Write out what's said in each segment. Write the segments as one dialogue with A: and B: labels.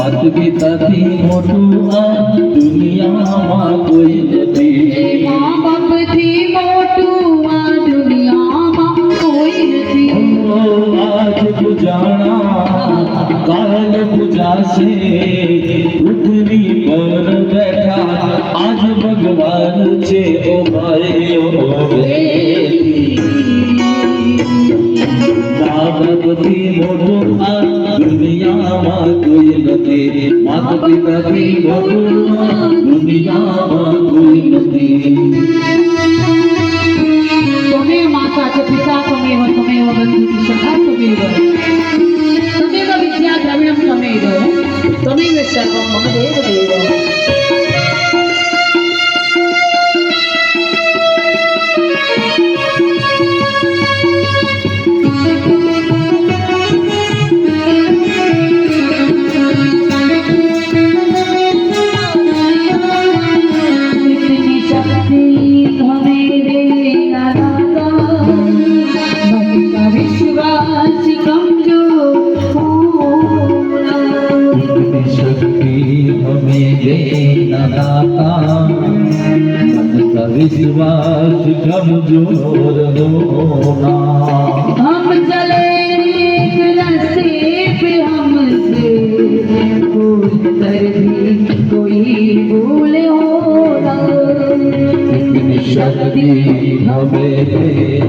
A: માત પિતાથી મોટું આ દુનિયામાં કોઈ નથી
B: મા બાપથી મોટું આ દુનિયામાં કોઈ નથી
A: ઓ આજ પૂજાણા કાલ પૂજાશે પૃથ્વી પર બેઠા આજ ભગવાન છે ઓ ભાઈઓ બાપથી મોટું આ દુનિયામાં કોઈ નથી માતા પિતાની બહુમાં દુનિયામાં કોઈ નથી
B: તમે માતા છે પિતા તમે હો તમે
A: હો બંધુ વિદ્યા દ્રવિણમ તમે
B: તમે સર્વમ
A: મમ દેવ. વિશ્વાસ
B: કમજો શક્તિ અમે જૈન
A: દાતા વિશ્વાસ કમજોર
B: હોના હમ ચલે રસ્તે પે શક્તિ અમે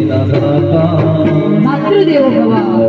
B: દાતા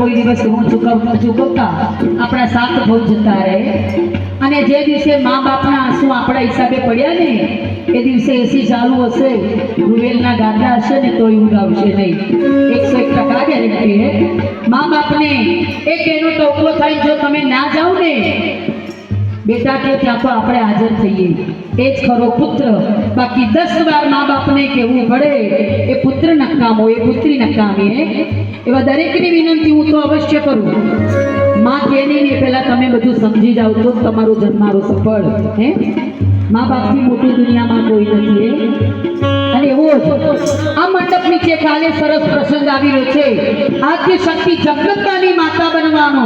B: કોઈ દિવસ ઋણ ચૂકવ ચૂકવતા આપણા સાત બહુ જતા રહે. અને જે દિવસે મા બાપના આંસુ આપણા હિસાબે પડ્યા ને, એ દિવસે એસી ચાલુ હશે, રૂવેલના ગાડા હશે ને તોય ઊંઘ આવશે નહીં એકસો એક ટકા ગેરંટી હે મા બાપને એક એનો ટોકલો થાય જો તમે ના જાઓ ને બેટા કે ત્યાં તો આપણે હાજર થઈએ. એ જ ખરો પુત્ર. બાકી દસ વાર મા બાપને કહેવું પડે, એ પુત્ર નકામો એ પુત્રી નકામી એવા દરેકની વિનંતી હું તો અવશ્ય કરું. માં કે નહીં પહેલાં તમે બધું સમજી જાઓ તો તમારો જન્મારો સફળ, હે? મા બાપથી મોટી દુનિયામાં કોઈ નથી અને એવો આ મંડપ નીચે કાલે સરસ પ્રસંગ આવી રહ્યો છે. આદ્ય શક્તિ જગતમાની માતા બનવાનો.